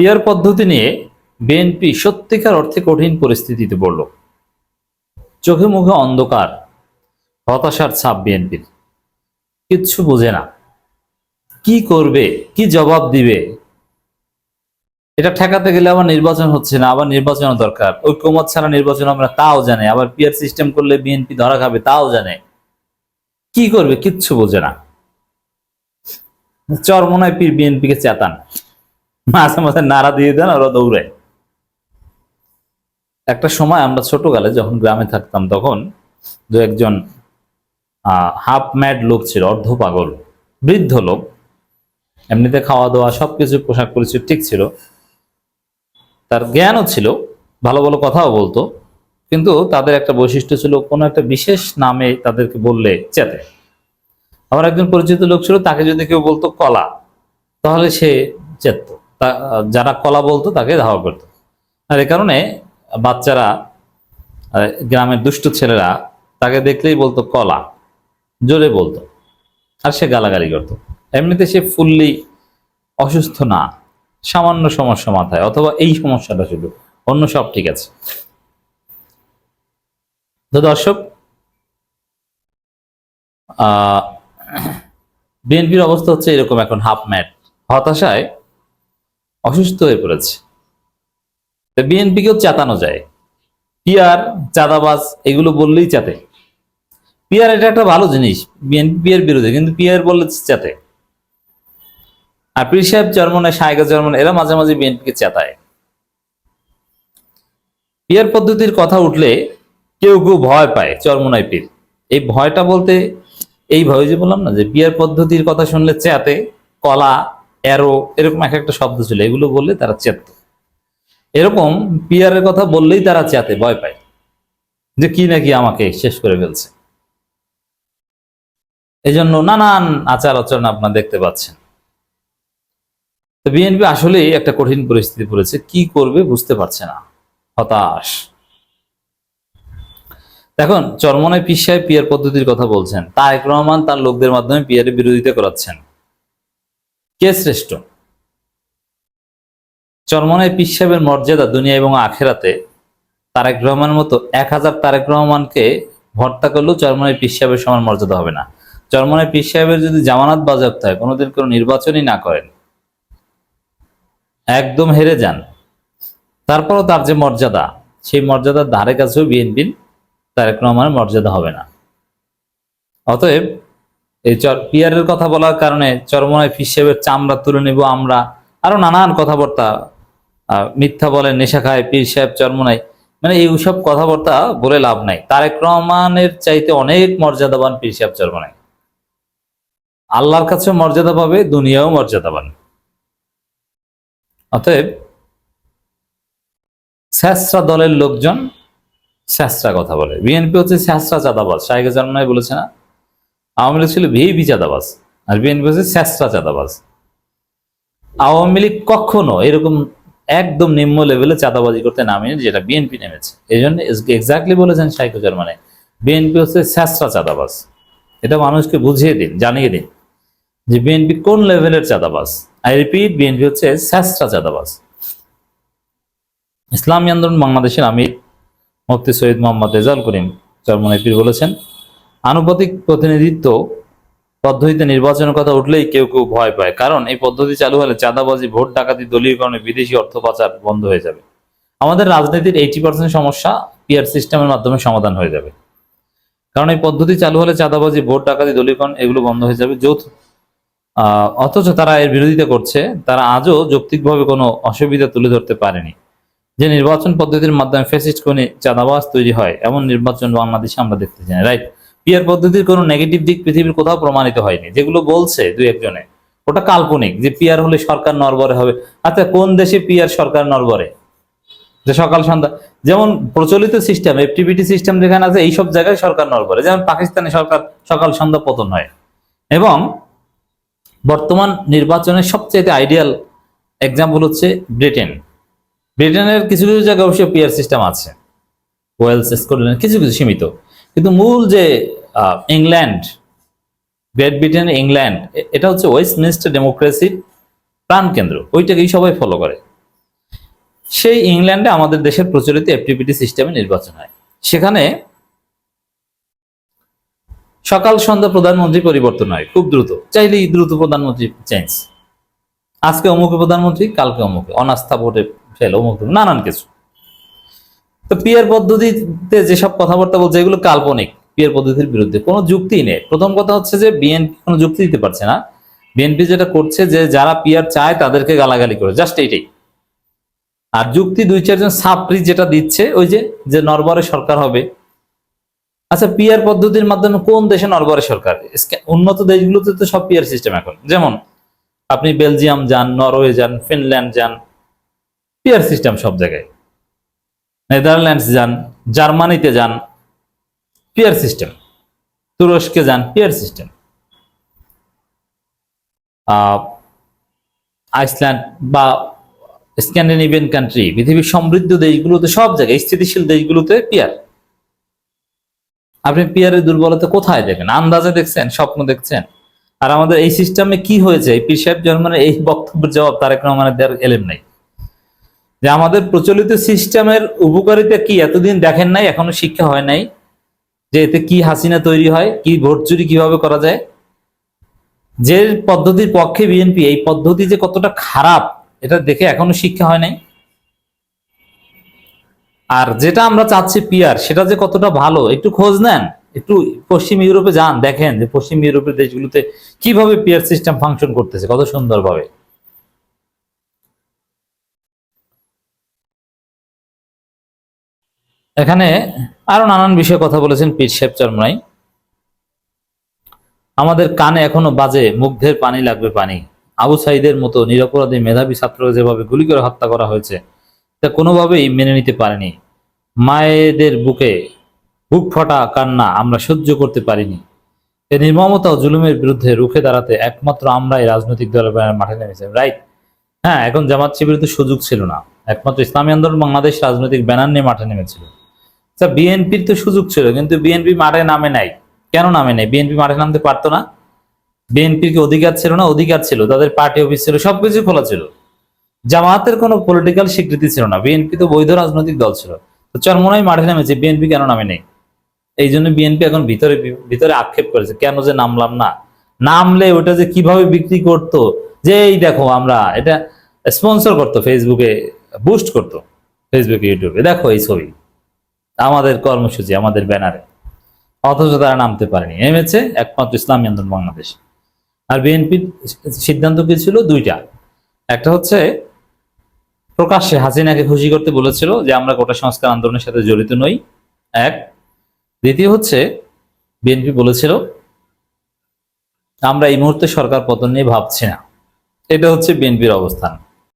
Peer পদ্ধতি নিয়ে BNP সত্যিকার অর্থে কঠিন পরিস্থিতিতে পড়ল। চোখে মুখে অন্ধকার, হতাশার ছাপ বিএনপির। কিচ্ছু বোঝে না। কি করবে, কি জবাব দিবে? এটা ঠেকাতে গেলে আবার নির্বাচন হচ্ছে না, আবার নির্বাচন দরকার। ঐক্যমত ছাড়া নির্বাচন আমরা তাও জানে, আবার পিয়ার সিস্টেম করলে বিএনপি ধরা খাবে তাও জানে। কি করবে, কিচ্ছু বোঝে না। চরমনায় পীর বিএনপিকে চেতান। মাঝে মাঝে নাড়া দিয়ে দেন, ওরা দৌড়ায়। একটা সময় আমরা ছোটকালে যখন গ্রামে থাকতাম, তখন দু একজন হাফ ম্যাড লোক ছিল, অর্ধ পাগল, বৃদ্ধ লোক। এমনিতে খাওয়া দাওয়া সবকিছু পোশাক পরিচয় ঠিক ছিল। তার জ্ঞানও ছিল, ভালো ভালো কথাও বলতো। কিন্তু তাদের একটা বৈশিষ্ট্য ছিল, কোনো একটা বিশেষ নামে তাদেরকে বললে চেতে। আমার একজন পরিচিত লোক ছিল, তাকে যদি কেউ বলতো কলা, তাহলে সে চেত। যারা কলা বলতো তাকে ধাওয়া করতো। আর এ কারণে বাচ্চারা গ্রামের দুষ্ট ছেলেরা তাকে দেখলেই বলতো কলা, জোরে বলতো। আর সে গালাগালি করতো। এমনিতে সে ফুললি অসুস্থ না, সামান্য সমস্যা মাথায়, অথবা এই সমস্যাটা শুধু, অন্য সব ঠিক আছে। তো দর্শক বিএনপির অবস্থা হচ্ছে এরকম এখন হাফ ম্যাট। হতাশায় অসুস্থ হয়ে পড়েছে। বিএনপিকেও চেতানো যায়। পিয়ার, চাঁদাবাজ, এগুলো বললেই চাতে। পিয়ার এটা একটা ভালো জিনিস, বিএনপি এর বিরুদ্ধে কিন্তু পিয়ার বললে চাতে। আর পীর সাহেব চরমনে সায়গা চরমনে এরা মাঝে মাঝে বিএনপিকে চেতায়। পিয়ার পদ্ধতির কথা উঠলে কেউ কেউ ভয় পায় চরমনায় পীর। এই ভয়টা বলতে, এই ভয় যে বললাম না, যে পিয়ার পদ্ধতির কথা শুনলে চেতে, কলা অ্যারো এরকম এক একটা শব্দ ছিল, এগুলো বললে তারা চেত এরকম পিয়ারের কথা বললেই তারা চেতে ভয় পায়। যে কি নাকি আমাকে শেষ করে ফেলছে। এই জন্য নানান আচার আচরণ আপনারা দেখতে পাচ্ছেন। তো বিএনপি আসলেই একটা কঠিন পরিস্থিতি পড়েছে, কি করবে বুঝতে পারছে না। হতাশ। দেখুন, চরমনায় পীর সাহেব পিয়ার পদ্ধতির কথা বলছেন। তারেক রহমান তার লোকদের মাধ্যমে পিয়ারের বিরোধিতা করাচ্ছেন। কে শ্রেষ্ঠ? চরমনায় পীর সাহেবের মর্যাদা দুনিয়া এবং আখেরাতে তারেক রহমানের মতো এক হাজার তারেক রহমানকে ভর্তা করলেও চরমনায় পীর সাহেবের সমান মর্যাদা হবে না। চরমনায় পীর সাহেবের যদি জামানত বাজেয়াপ্ত হয়, কোনোদিন কোনো নির্বাচনই না করেন, একদম হেরে যান। তারপরও তার যে মর্যাদা, সেই মর্যাদার ধারে কাছেও বিএনপির তারেক রহমানের মর্যাদা হবে না। অতএব এই চর পিয়ারের কথা বলার কারণে চরমনায় হিসেবে চামড়া তুলে নেব আমরা। আরও নানান কথাবার্তা মিথ্যা বলে নেশা খায় পীর সাহেব চরমনাই মানে এইসব কথাবার্তা বলে লাভ নাই। তারেক রহমানের চাইতে অনেক মর্যাদাবান পীর সাহেব চরমনাই আল্লাহর কাছে মর্যাদা পাবে, দুনিয়াও মর্যাদা পান অতএব স্যাসরা দলের লোকজন স্যাসরা কথা বলে। বিএনপি হচ্ছে স্যাসরা চাঁদাবাজ শাহেকে জন্মায় বলেছে না? আওয়ামী লীগ ছিল ভিপি চাঁদাবাজ আর বিএনপি হচ্ছে স্যাসরা চাঁদাবাজ। আওয়ামী লীগ কখনো এরকম একদম নিম্ন লেভেলে চাঁদাবাজি করতে নামেনি যেটা বিএনপি নেমেছে। এই জন্য এক্স্যাক্টলি বলেছেন শাহেক জার্মানে, বিএনপি হচ্ছে স্যাসরা চাঁদাবাজ। এটা মানুষকে বুঝিয়ে দিন, জানিয়ে দিন যে বিএনপি কোন লেভেলের চাঁদাবাজ। আই রিপিট বিএনপি হচ্ছে স্যাসরা চাঁদাবাজ। ইসলামী আন্দোলন বাংলাদেশের আমির মুফতি সৈয়দ মোহাম্মদ রেজাল করিম চরমনাইপির বলেছেন আনুপাতিক প্রতিনিধিত্ব পদ্ধতিতে নির্বাচনের কথা উঠলেই কেউ কেউ ভয় পায়। কারণ এই পদ্ধতি চালু হলে চাঁদাবাজি, ভোট ডাকাতি, দলীয়করণে বিদেশি অর্থ পাচার বন্ধ হয়ে যাবে। আমাদের রাজনীতির এইটি পার্সেন্ট সমস্যা পিয়ার সিস্টেমের মাধ্যমে সমাধান হয়ে যাবে। কারণ এই পদ্ধতি চালু হলে চাঁদাবাজি, ভোট ডাকাতি, দলীয়করণ এগুলো বন্ধ হয়ে যাবে। যৌথ অথচ তারা এর বিরোধিতা করছে। তারা আজও যৌক্তিকভাবে কোনো অসুবিধা তুলে ধরতে পারেনি। যে নির্বাচন পদ্ধতির মাধ্যমে ফেসিস্ট কোণে চাঁদাবাজ তৈরি হয়, এমন নির্বাচন বাংলাদেশে আমরা দেখতে চাই রাইট পিয়ার পদ্ধতির কোনো নেগেটিভ দিক পৃথিবীর কোথাও প্রমাণিত হয়নি। যেগুলো বলছে দুই একজনে। ওটা কাল্পনিক যে পিয়ার হলে সরকার নরবরে হবে। আচ্ছা কোন দেশে পিয়ার সরকার নরবরে যে সকাল সন্ধ্যা, যেমন প্রচলিত সিস্টেম এফটিভিটি সিস্টেম যেখানে আছে, এইসব জায়গায় সরকার নরবরে যেমন পাকিস্তানে সরকার সকাল সন্ধ্যা পতন হয়। এবং বর্তমান নির্বাচনের সবচেয়ে আইডিয়াল এক্সাম্পল হচ্ছে ব্রিটেন ব্রিটেনের কিছু কিছু জায়গায় অবশ্যই পিয়ার সিস্টেম আছে। ওয়েলস স্কটল্যান্ড কিছু কিছু সীমিত। কিন্তু মূল যে ইংল্যান্ড, গ্রেট ব্রিটেন, ইংল্যান্ড এটা হচ্ছে ওয়েস্টমিনিস্টার ডেমোক্রেসির প্রাণকেন্দ্র ওইটাকেই সবাই ফলো করে। সেই ইংল্যান্ডে আমাদের দেশের প্রচলিত এফটিপিটি সিস্টেমে নির্বাচন হয়। সেখানে সকাল সন্ধ্যা প্রধানমন্ত্রী পরিবর্তন হয়, খুব দ্রুত। চাইলেই দ্রুত প্রধানমন্ত্রী চেঞ্জ আজকে অমুকে প্রধানমন্ত্রী, কালকে অমুকে। অনাস্থা ভোটে ফেল অমুক। নানান কিছু। তো পিয়ার পদ্ধতিতে যেসব কথাবার্তা বলছে, এগুলো কাল্পনিক পিয়ার পদ্ধতির বিরুদ্ধে। কোনো যুক্তি নেই। প্রথম কথা হচ্ছে যে বিএনপি কোনো যুক্তি দিতে পারছে না। বিএনপি যেটা করছে যে যারা পিয়ার চায় তাদেরকে গালাগালি করে, জাস্ট এইটাই। আর যুক্তি দুই চারজন সাপ্রি যেটা দিচ্ছে, ওই যে যে নরবরে সরকার হবে। আচ্ছা পিয়ার পদ্ধতির মাধ্যমে কোন দেশে নরবরে সরকার? উন্নত দেশগুলোতে তো সব পিয়ার সিস্টেম এখন। যেমন, আপনি বেলজিয়াম যান, নরওয়ে যান, ফিনল্যান্ড যান পিয়ার সিস্টেম সব জায়গায়। নেদারল্যান্ডস যান, জার্মানিতে যান পিয়ার সিস্টেম তুরস্কে যান পিয়ার সিস্টেম আইসল্যান্ড বা স্ক্যান্ডিনেভিয়ান কান্ট্রি পৃথিবীর সমৃদ্ধ দেশগুলোতে, সব জায়গায়, স্থিতিশীল দেশগুলোতে পিয়ার আপনি পিয়ারের দুর্বলতা কোথায় দেখেন? আন্দাজে দেখছেন, স্বপ্ন দেখছেন? আর আমাদের এই সিস্টেমে কি হয়েছে? পীর সাহেব জন্মের এই বক্তব্যের জবাব তারেক রহমানের দেওয়ার এলেম নাই। যে আমাদের প্রচলিত সিস্টেমের উপকারিতা কি? এতদিন দেখেন নাই, এখনও শিক্ষা হয় নাই যে এতে কি হাসিনা তৈরি হয়, কি ভোট চুরি কীভাবে করা যায়। যে পদ্ধতির পক্ষে বিএনপি, এই পদ্ধতি যে কতটা খারাপ, এটা দেখে এখনও শিক্ষা হয় নাই। আর যেটা আমরা চাচ্ছি পিয়ার সেটা যে কতটা ভালো, একটু খোঁজ নেন। একটু পশ্চিম ইউরোপে যান, দেখেন যে পশ্চিম ইউরোপের দেশগুলোতে কীভাবে পিয়ার সিস্টেম ফাংশন করতেছে, কত সুন্দরভাবে। এখানে আরও নানান বিষয়ে কথা বলেছেন পীর সাহেব চরমরাই আমাদের কানে এখনও বাজে, মুগ্ধের পানি লাগবে পানি। আবু সাইদের মতো নিরপরাধী মেধাবী ছাত্র যেভাবে গুলি করে হত্যা করা হয়েছে, তা কোনোভাবেই মেনে নিতে পারেনি। মায়েদের বুকে বুক ফটা কান্না আমরা সহ্য করতে পারিনি। এ নির্মমতা ও জুলুমের বিরুদ্ধে রুখে দাঁড়াতে একমাত্র আমরাই রাজনৈতিক দলের মাঠে নেমেছি রাইট হ্যাঁ এখন জামাত শিবির তো সুযোগ ছিল না। একমাত্র ইসলামী আন্দোলন বাংলাদেশ রাজনৈতিক ব্যানার নিয়ে মাঠে নেমেছিল। আচ্ছা বিএনপির তো সুযোগ ছিল, কিন্তু বিএনপি মাঠে নামে নাই। কেন নামে নাই? বিএনপি মাঠে নামতে পারতো না? বিএনপির কি অধিকার ছিল না? অধিকার ছিল, তাদের পার্টি অফিস ছিল সবকিছু খোলা ছিল। জামাতের কোনো পলিটিক্যাল স্বীকৃতি ছিল না, বিএনপি তো বৈধ রাজনৈতিক দল ছিল। তো চরমোনাই মাঠে নেমেছে, বিএনপি কেন নামে নেই? এই জন্য বিএনপি এখন ভিতরে ভিতরে আক্ষেপ করেছে, কেন যে নামলাম না? নামলে ওটা যে কীভাবে বিক্রি করতো? যে এই দেখো আমরা, এটা স্পন্সর করতো ফেসবুকে বুস্ট করতো ফেসবুকে ইউটিউবে দেখো এই ছবি। আমাদের কর্মসূচি, আমাদের ব্যানারে। অথচ তারা নামতে পারেনি। নেমেছে একমাত্র ইসলামী আন্দোলন বাংলাদেশ। আর বিএনপির সিদ্ধান্ত কি ছিল? দুইটা। একটা হচ্ছে, প্রকাশ্যে হাসিনাকে খুশি করতে বলেছিল যে আমরা কোটা সংস্কার আন্দোলনের সাথে জড়িত নই। এক। দ্বিতীয় হচ্ছে, বিএনপি বলেছিল, আমরা এই মুহূর্তে সরকার পতন নিয়ে ভাবছি না। এটা হচ্ছে বিএনপির অবস্থান।